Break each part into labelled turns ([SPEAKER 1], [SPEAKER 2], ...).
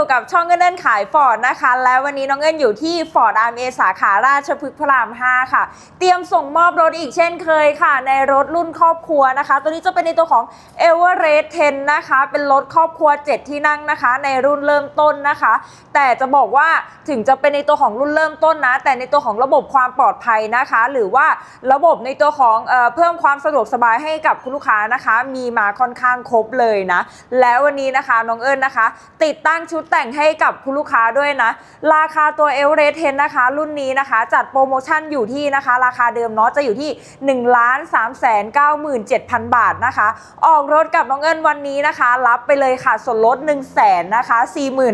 [SPEAKER 1] อยู่กับช่องเงินเดินขายฟอร์ดนะคะ และวันนี้น้องเงินอยู่ที่ฟอร์ดอาร์เอสาขาราชพฤกษ์พระราม 5 ค่ะ เตรียมส่งมอบรถอีกเช่นเคยค่ะ ในรถรุ่นครอบครัวนะคะ ตัวนี้จะเป็นในตัวของ e v e r e s t 10 นะคะ เป็นรถครอบครัว 7 ที่นั่งนะคะ ในรุ่นเริ่มต้นนะคะ แต่จะบอกว่าถึงจะเป็นในตัวของรุ่นเริ่มต้นนะ แต่ในตัวของระบบความปลอดภัยนะคะ หรือว่าระบบในตัวของเออเพิ่มความสะดวกสบายให้กับคุณลูกค้านะคะ มีมาค่อนข้างครบเลยนะ แล้ววันนี้นะคะน้องเอิญนะคะ ติดตั้งชุดแต่งให้กับคุณลูกค้าด้วยนะ ราคาตัวเอลเรสเทนนะคะ รุ่นนี้นะคะ จัดโปรโมชั่นอยู่ที่นะคะ ราคาเดิมเนาะจะอยู่ที่1 3 9 7 0 0 0บาทนะคะ ออกรถกับน้องเอิญวันนี้นะคะ รับไปเลยค่ะส่วนลด1 0 0 0 0แสนนะคะ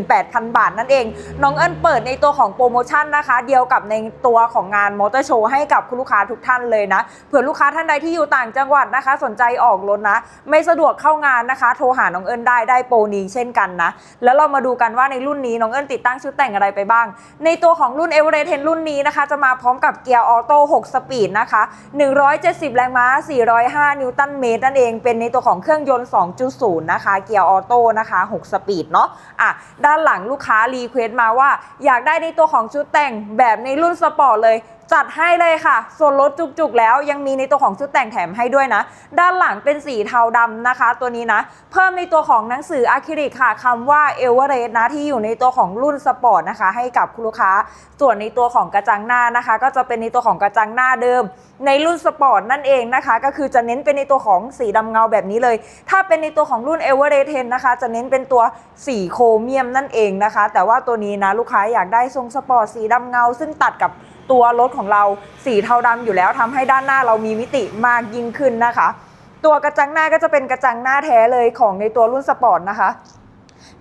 [SPEAKER 1] 48,000บาทนั่นเอง น้องเอิญเปิดในตัวของโปรโมชั่นนะคะ เดียวกับในตัวของงานมอเตอร์โชว์ให้กับคุณลูกค้าทุกท่านเลยนะเผื่อลูกค้าท่านใดที่อยู่ต่างจังหวัดนะคะ สนใจออกรถนะ ไม่สะดวกเข้างานนะคะ โทรหาน้องเอิญได้ได้โปรนี้เช่นกันนะแล้วเรามาดูกันว่าในรุ่นนี้น้องเอิญติดตั้งชุดแต่งอะไรไปบ้าง ในตัวของรุ่น e v e r e s t 10รุ่นนี้นะคะ จะมาพร้อมกับเกียร์ออโต้6สปีดนะคะ 170 แรงม้า 405 นิวตันเมตรนั่นเอง เป็นในตัวของเครื่องยนต์ 2.0 นะคะ เกียร์ออโต้นะคะ 6 สปีดเนาะอะด้านหลังลูกค้ารีเควสต์มาว่า อยากได้ในตัวของชุดแต่งแบบในรุ่นสปอร์ตเลย จัดให้เลยค่ะ ส่วนลดจุกๆ แล้วยังมีในตัวของชุดแต่งแถมให้ด้วยนะ ด้านหลังเป็นสีเทาดำนะคะ ตัวนี้นะ เพิ่มในตัวของหนังสืออะคริลิกค่ะคำว่าเอเวอเรสต์นะที่อยู่ในตัวของรุ่นสปอร์ตนะคะ ให้กับคุณลูกค้า ส่วนในตัวของกระจังหน้านะคะ ก็จะเป็นในตัวของกระจังหน้าเดิมในรุ่นสปอร์ตนั่นเองนะคะ ก็คือจะเน้นเป็นในตัวของสีดำเงาแบบนี้เลย ถ้าเป็นในตัวของรุ่นเอเวอเรสต์10นะคะ จะเน้นเป็นตัวสีโครเมียมนั่นเองนะคะ แต่ว่าตัวนี้นะลูกค้าอยากได้ทรงสปอร์ตสีดำเงา ซึ่งตัดกับตัวรถของเราสีเทาดำอยู่แล้วทำให้ด้านหน้าเรามีมิติมากยิ่งขึ้นนะคะ ตัวกระจังหน้าก็จะเป็นกระจังหน้าแท้เลยของในตัวรุ่นสปอร์ตนะคะ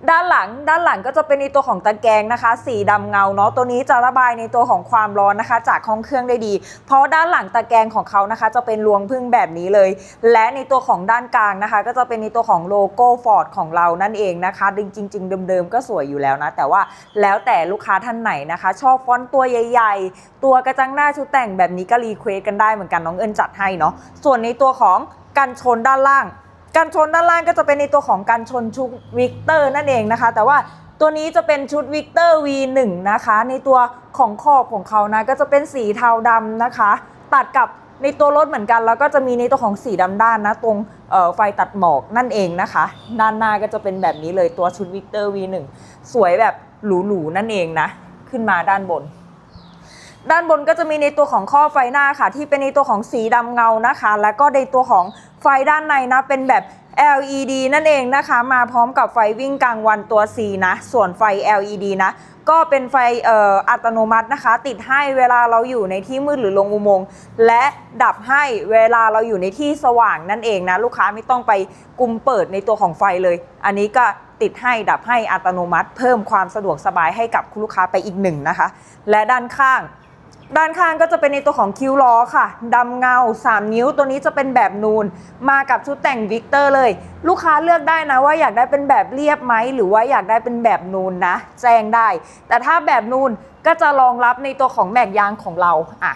[SPEAKER 1] ด้านหลังด้านหลังก็จะเป็นในตัวของตะแกรงนะคะ สีดำเงาเนาะตัวนี้จะระบายในตัวของความร้อนนะคะ จากห้องเครื่องได้ดี เพราะด้านหลังตะแกรงของเขานะคะ จะเป็นรวงพึ่งแบบนี้เลย และในตัวของด้านกลางนะคะ ก็จะเป็นในตัวของโลโก้ฟอร์ดของเรานั่นเองนะคะดึงจริง ๆ เดิมๆก็สวยอยู่แล้วนะ แต่ว่าแล้วแต่ลูกค้าท่านไหนนะคะ ชอบฟอนต์ตัวใหญ่ ๆ ตัวกระจังหน้าชุดแต่งแบบนี้ก็รีเควสกันได้เหมือนกันน้องเอิญจัดให้เนาะส่วนในตัวของกันชนด้านล่าง กันชนด้านล่างก็จะเป็นในตัวของกันชนชุดวิกเตอร์นั่นเองนะคะ แต่ว่าตัวนี้จะเป็นชุดวิกเตอร์ V1 นะคะ ในตัวของขอบของเขานะก็จะเป็นสีเทาดำนะคะ ตัดกับในตัวรถเหมือนกัน แล้วก็จะมีในตัวของสีดำด้านนะตรงไฟตัดหมอกนั่นเองนะคะ ด้านหน้าก็จะเป็นแบบนี้เลยตัวชุดวิกเตอร์ V1 สวยแบบหรูๆนั่นเองนะ ขึ้นมาด้านบน ด้านบนก็จะมีในตัวของข้อไฟหน้าค่ะ ที่เป็นในตัวของสีดำเงานะคะ แล้วก็ในตัวของไฟด้านในนะเป็นแบบ LED นั่นเองนะคะ มาพร้อมกับไฟวิ่งกลางวันตัว C นะ ส่วนไฟ LED นะ ก็เป็นไฟอออัตโนมัตินะคะ ติดให้เวลาเราอยู่ในที่มืดหรือลงอุโมงค์และดับให้เวลาเราอยู่ในที่สว่างนั่นเองนะ ลูกค้าไม่ต้องไปกุมเปิดในตัวของไฟเลย อันนี้ก็ติดให้ดับให้อัตโนมัติ เพิ่มความสะดวกสบายให้กับคุณลูกค้าไปอีกหนึ่งนะคะ และด้านข้าง ด้านข้างก็จะเป็นในตัวของคิ้วล้อค่ะดำเงา 3 นิ้วตัวนี้จะเป็นแบบนูน มากับชุดแต่งวิกเตอร์เลย ลูกค้าเลือกได้นะว่าอยากได้เป็นแบบเรียบไหมหรือว่าอยากได้เป็นแบบนูนนะ แจ้งได้ แต่ถ้าแบบนูนก็จะรองรับในตัวของแม็กยางของเราอะ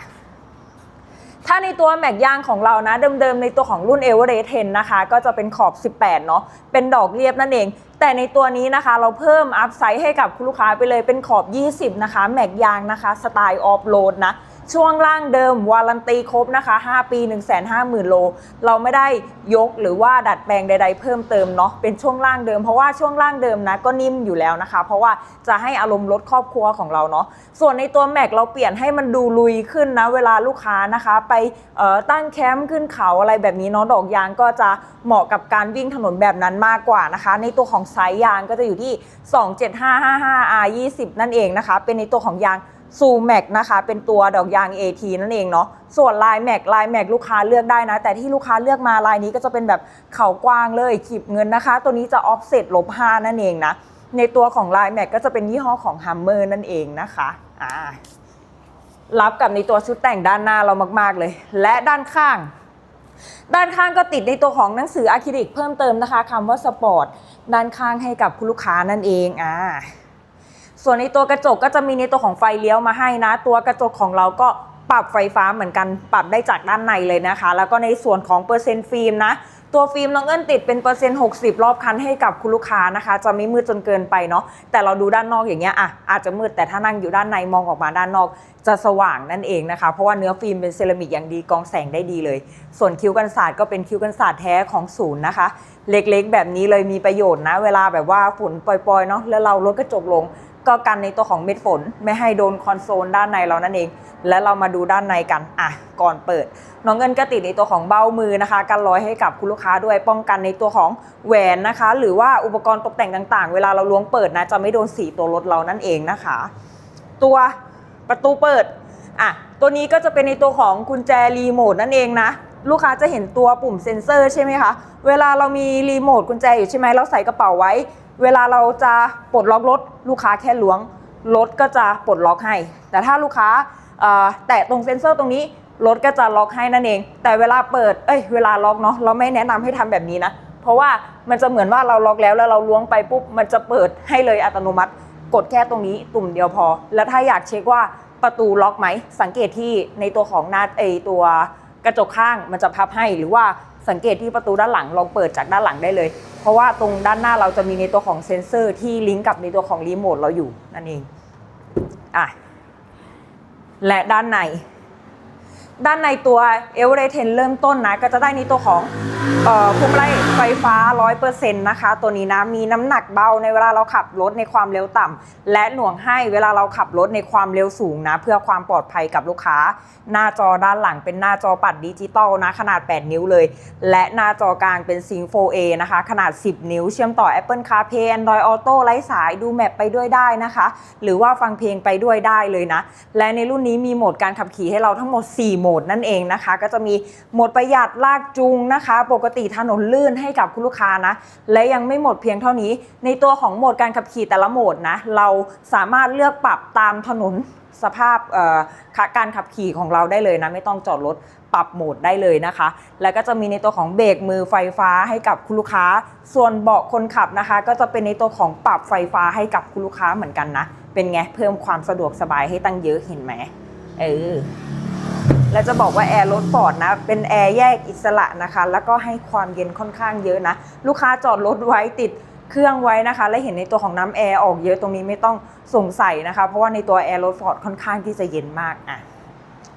[SPEAKER 1] ถ้าในตัวแม็กยางของเรานะ เดิมๆ ในตัวของรุ่น e v e r e s t 10 นะคะ ก็จะเป็นขอบ 18 เนาะเป็นดอกเรียบนั่นเอง แต่ในตัวนี้นะคะเราเพิ่มอัพไซส์ให้กับคุณลูกค้าไปเลยเป็นขอบ 20 นะคะ แม็กยางนะคะสไตล์ออฟโรดนะ ช่วงล่างเดิมวารันตีครบนะคะ 5 ปี 150,000 โล เราไม่ได้ยกหรือว่าดัดแปลงใด ๆ เพิ่มเติมเนาะเป็นช่วงล่างเดิมเพราะว่าช่วงล่างเดิมนะก็นิ่มอยู่แล้วนะคะ เพราะว่าจะให้อารมณ์รถครอบครัวของเราเนาะส่วนในตัวแม็กเราเปลี่ยนให้มันดูลุยขึ้นนะเวลาลูกค้านะคะ ไปตั้งแคมป์ขึ้นเขาอะไรแบบนี้เนาะดอกยางก็จะเหมาะกับการวิ่งถนนแบบนั้นมากกว่านะคะ ในตัวของไซส์ยางก็จะอยู่ที่ 27555 R 20 นั่นเองนะคะ เป็นในตัวของยาง ซูแม็กนะคะ เป็นตัวดอกยาง AT นั่นเองเนาะส่วนลายแม็กลายแม็กลูกค้าเลือกได้นะ แต่ที่ลูกค้าเลือกมาลายนี้ก็จะเป็นแบบเข่ากว้างเลยขีบเงินนะคะ ตัวนี้จะออฟเซ็ตลบ5นั่นเองนะ ในตัวของลายแม็กก็จะเป็นยี่ห้อของ Hammer นั่นเองนะคะอ่ารับกับในตัวชุดแต่งด้านหน้าเรามาก ๆเลย และด้านข้างด้านข้างก็ติดในตัวของหนังสืออะคริลิกเพิ่มเติมนะคะคำว่าสปอร์ตด้านข้างให้กับคุณลูกค้านั่นเองอ่า ส่วนในตัวกระจกก็จะมีในตัวของไฟเลี้ยวมาให้นะ ตัวกระจกของเราก็ปรับไฟฟ้าเหมือนกันปรับได้จากด้านในเลยนะคะ แล้วก็ในส่วนของเปอร์เซ็นต์ฟิล์มนะ ตัวฟิล์มน้องเอิญติดเป็นเปอร์เซ็นต์60 รอบคันให้กับคุณลูกค้านะคะ จะไม่มืดจนเกินไปเนาะแต่เราดูด้านนอกอย่างเงี้ยอะอาจจะมืดแต่ถ้านั่งอยู่ด้านในมองออกมาด้านนอก จะสว่างนั่นเองนะคะ เพราะว่าเนื้อฟิล์มเป็นเซรามิกอย่างดีกองแสงได้ดีเลย ส่วนคิ้วกันศาสตร์ก็เป็นคิ้วกันศาสตร์แท้ของศูนย์นะคะ เล็กๆ แบบนี้เลยมีประโยชน์นะ เวลาแบบว่าฝุ่นปล่อยๆเนาะแล้วเราลดกระจกลง ก็กันในตัวของเม็ดฝน ไม่ให้โดนคอนโซลด้านในเรานั่นเอง และเรามาดูด้านในกันอะก่อนเปิด น้องเงินก็ติดในตัวของเบ้ามือนะคะ กันรอยให้กับคุณลูกค้าด้วยป้องกันในตัวของแหวนนะคะ หรือว่าอุปกรณ์ตกแต่งต่างๆ เวลาเราล้วงเปิดนะจะไม่โดนสีตัวรถเรานั่นเองนะคะ ตัวประตูเปิดอะตัวนี้ก็จะเป็นในตัวของกุญแจรีโมทนั่นเองนะลูกค้าจะเห็นตัวปุ่มเซ็นเซอร์ใช่ไหมคะ เวลาเรามีรีโมทกุญแจอยู่ใช่ไหมเราใส่กระเป๋าไว้ เวลาเราจะปลดล็อกรถลูกค้าแค่ล้วงรถก็จะปลดล็อกให้ แต่ถ้าลูกค้าแตะตรงเซ็นเซอร์ตรงนี้รถก็จะล็อกให้นั่นเอง แต่เวลาเปิดเอ้ยเวลาล็อกเนาะเราไม่แนะนำให้ทำแบบนี้นะ เพราะว่ามันจะเหมือนว่าเราล็อกแล้วแล้วเราล้วงไปปุ๊บมันจะเปิดให้เลยอัตโนมัติ กดแค่ตรงนี้ตุ่มเดียวพอ แล้วถ้าอยากเช็คว่าประตูล็อกไหมสังเกตที่ในตัวของหน้าไอตัวกระจกข้างมันจะพับให้หรือว่าสังเกตที่ประตูด้านหลังลองเปิดจากด้านหลังได้เลย เพราะว่าตรงด้านหน้าเราจะมีในตัวของเซ็นเซอร์ที่ลิงก์กับในตัวของรีโมทเราอยู่นั่นเองอะและด้านใน ด้านในตัวเอเวอเรเทนเริ่มต้นนะ ก็จะได้ในตัวของ พวงมาลัยไฟฟ้า 100%นะคะ ตัวนี้นะมีน้ำหนักเบาในเวลาเราขับรถในความเร็วต่ำและหน่วงให้เวลาเราขับรถในความเร็วสูงนะ เพื่อความปลอดภัยกับลูกค้า หน้าจอด้านหลังเป็นหน้าจอปัดดิจิตอลนะ ขนาด 8 นิ้วเลย และหน้าจอกลางเป็นซิง 4A นะคะ ขนาด 10 นิ้ว เชื่อมต่อ Apple CarPlay Android Auto ไร้สายดูแมปไปด้วยได้นะคะ หรือว่าฟังเพลงไปด้วยได้เลยนะ และในรุ่นนี้มีโหมดการขับขี่ให้เราทั้งหมด 4 โหมดนั่นเองนะคะ ก็จะมีโหมดประหยัดลากจูงนะคะปกกติถนนลื่นให้กับคุณลูกค้านะ และยังไม่หมดเพียงเท่านี้ ในตัวของโหมดการขับขี่แต่ละโหมดนะ เราสามารถเลือกปรับตามถนนสภาพการขับขี่ของเราได้เลยนะ ไม่ต้องจอดรถปรับโหมดได้เลยนะคะ แล้วก็จะมีในตัวของเบรกมือไฟฟ้าให้กับคุณลูกค้า ส่วนเบาะคนขับนะคะ ก็จะเป็นในตัวของปรับไฟฟ้าให้กับคุณลูกค้าเหมือนกันนะ เป็นไงเพิ่มความสะดวกสบายให้ตั้งเยอะเห็นไหมเออ และจะบอกว่าแอร์รถฟอร์ดนะ เป็นแอร์แยกอิสระนะคะ แล้วก็ให้ความเย็นค่อนข้างเยอะนะ ลูกค้าจอดรถไว้ติดเครื่องไว้นะคะ และเห็นในตัวของน้ำแอร์ออกเยอะตรงนี้ไม่ต้องสงสัยนะคะ เพราะว่าในตัวแอร์รถฟอร์ดค่อนข้างที่จะเย็นมากอะ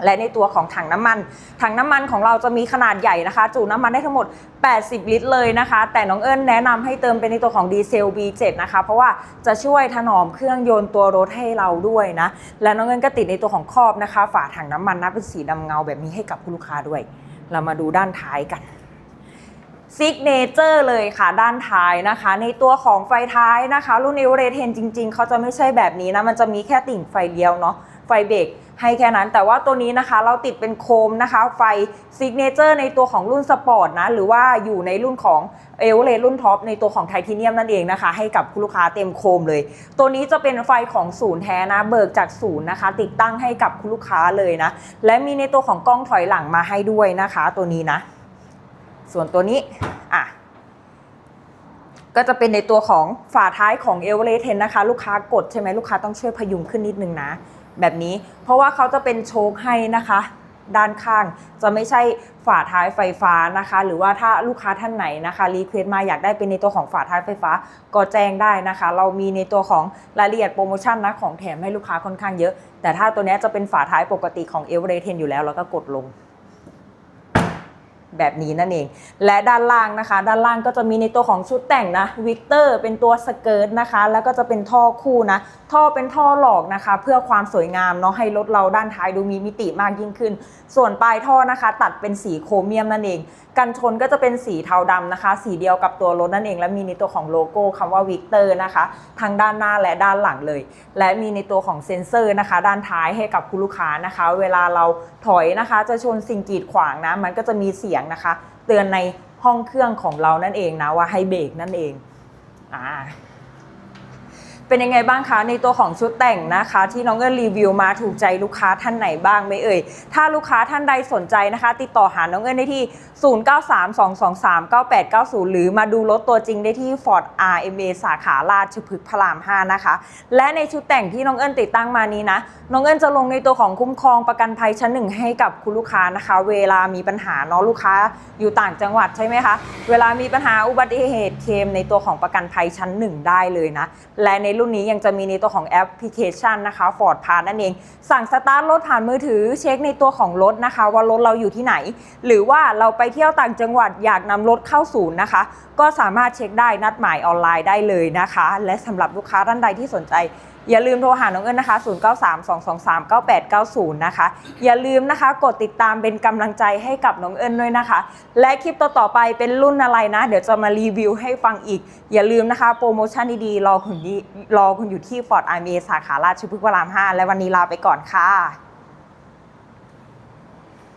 [SPEAKER 1] และในตัวของถังน้ำมัน ถังน้ำมันของเราจะมีขนาดใหญ่นะคะ จุน้ำมันได้ทั้งหมด 80 ลิตรเลยนะคะ แต่น้องเอิญแนะนำให้เติมเป็นในตัวของดีเซล B7 นะคะ เพราะว่าจะช่วยถนอมเครื่องยนต์ตัวรถให้เราด้วยนะ และน้องเอิญก็ติดในตัวของครอบนะคะ ฝาถังน้ำมันนะเป็นสีดำเงาแบบนี้ให้กับคุณลูกค้าด้วย เรามาดูด้านท้ายกันซิกเนเจอร์เลยค่ะด้านท้ายนะคะ ในตัวของไฟท้ายนะคะ รุ่นเอวเรเทนจริง ๆ เขาจะไม่ใช่แบบนี้นะ มันจะมีแค่ติ่งไฟเลี้ยวเนาะไฟเบรก ให้แค่นั้น แต่ว่าตัวนี้นะคะเราติดเป็นโคมนะคะ ไฟซิกเนเจอร์ในตัวของรุ่นสปอร์ตนะ หรือว่าอยู่ในรุ่นของเอเวอเรรุ่นท็อปในตัวของไทเทเนียมนั่นเองนะคะ ให้กับคุณลูกค้าเต็มโคมเลย ตัวนี้จะเป็นไฟของศูนย์แท้นะ เบิกจากศูนย์นะคะ ติดตั้งให้กับคุณลูกค้าเลยนะ และมีในตัวของกล้องถอยหลังมาให้ด้วยนะคะ ตัวนี้นะ ส่วนตัวนี้อะก็จะเป็นในตัวของฝาท้ายของเอเวอเรสต์นะคะ ลูกค้ากดใช่ไหมลูกค้าต้องช่วยพยุงขึ้นนิดนึงนะ แบบนี้ เพราะว่าเขาจะเป็นโชคให้นะคะ ด้านข้างจะไม่ใช่ฝาท้ายไฟฟ้านะคะ หรือว่าถ้าลูกค้าท่านไหนนะคะรีเควสมาอยากได้เป็นในตัวของฝาท้ายไฟฟ้าก็แจ้งได้นะคะ เรามีในตัวของรายละเอียดโปรโมชั่นนะของแถมให้ลูกค้าค่อนข้างเยอะ แต่ถ้าตัวนี้จะเป็นฝาท้ายปกติของเอเวอเรสต์อยู่แล้วแล้วก็กดลง แบบนี้นั่นเอง และด้านล่างนะคะ ด้านล่างก็จะมีในตัวของชุดแต่งนะวิกเตอร์เป็นตัวสเกิร์ตนะคะ แล้วก็จะเป็นท่อคู่นะ ท่อเป็นท่อหลอกนะคะ เพื่อความสวยงามเนาะให้รถเราด้านท้ายดูมีมิติมากยิ่งขึ้น ส่วนปลายท่อนะคะ ตัดเป็นสีโครเมียมนั่นเองกันชนก็จะเป็นสีเทาดำนะคะ สีเดียวกับตัวรถนั่นเอง และมีในตัวของโลโก้คำว่าวิกเตอร์นะคะ ทั้งด้านหน้าและด้านหลังเลย และมีในตัวของเซ็นเซอร์นะคะ ด้านท้ายให้กับคุณลูกค้านะคะ เวลาเราถอยนะคะ จะชนสิ่งกีดขวางนะ มันก็จะมีเสียงนะคะ เตือนในห้องเครื่องของเรานั่นเองนะว่าให้เบรกนั่นเองอ่า เป็นยังไงบ้างคะในตัวของชุดแต่งนะคะ ที่น้องเอิญรีวิวมาถูกใจลูกค้าท่านไหนบ้างไหมเอ่ย ถ้าลูกค้าท่านใดสนใจนะคะ ติดต่อหาน้องเอิญได้ที่ 0932239890 หรือมาดูรถตัวจริงได้ที่ Ford RMA สาขาราชพฤกษ์พระราม 5 นะคะ และในชุดแต่งที่น้องเอิญติดตั้งมานี้นะ น้องเอิญจะลงในตัวของคุ้มครองประกันภัยชั้นหนึ่งให้กับคุณลูกค้านะคะ เวลามีปัญหาเนาะลูกค้าอยู่ต่างจังหวัดใช่ไหมคะ เวลามีปัญหาอุบัติเหตุเคลมในตัวของประกันภัยชั้นหนึ่งได้เลยนะ และในรุ่นนี้ยังจะมีในตัวของแอปพลิเคชันนะคะ Ford Pass นั่นเอง สั่งสตาร์ทรถผ่านมือถือเช็คในตัวของรถนะคะ ว่ารถเราอยู่ที่ไหน หรือว่าเราไปเที่ยวต่างจังหวัดอยากนำรถเข้าศูนย์นะคะ ก็สามารถเช็คได้นัดหมายออนไลน์ได้เลยนะคะ และสำหรับลูกค้าท่านใดที่สนใจ อย่าลืมโทรหาน้องเอิญนะคะ 0932239890 นะคะ อย่าลืมนะคะ กดติดตามเป็นกำลังใจให้กับน้องเอิญด้วยนะคะ และคลิปต่อๆไปเป็นรุ่นอะไรนะ เดี๋ยวจะมารีวิวให้ฟังอีก อย่าลืมนะคะ โปรโมชั่นดีๆ รอคุณดีรอคุณอยู่ที่ Ford i m a สาขาราชพฤกษ์พระราม 5 และวันนี้ลาไปก่อนค่ะ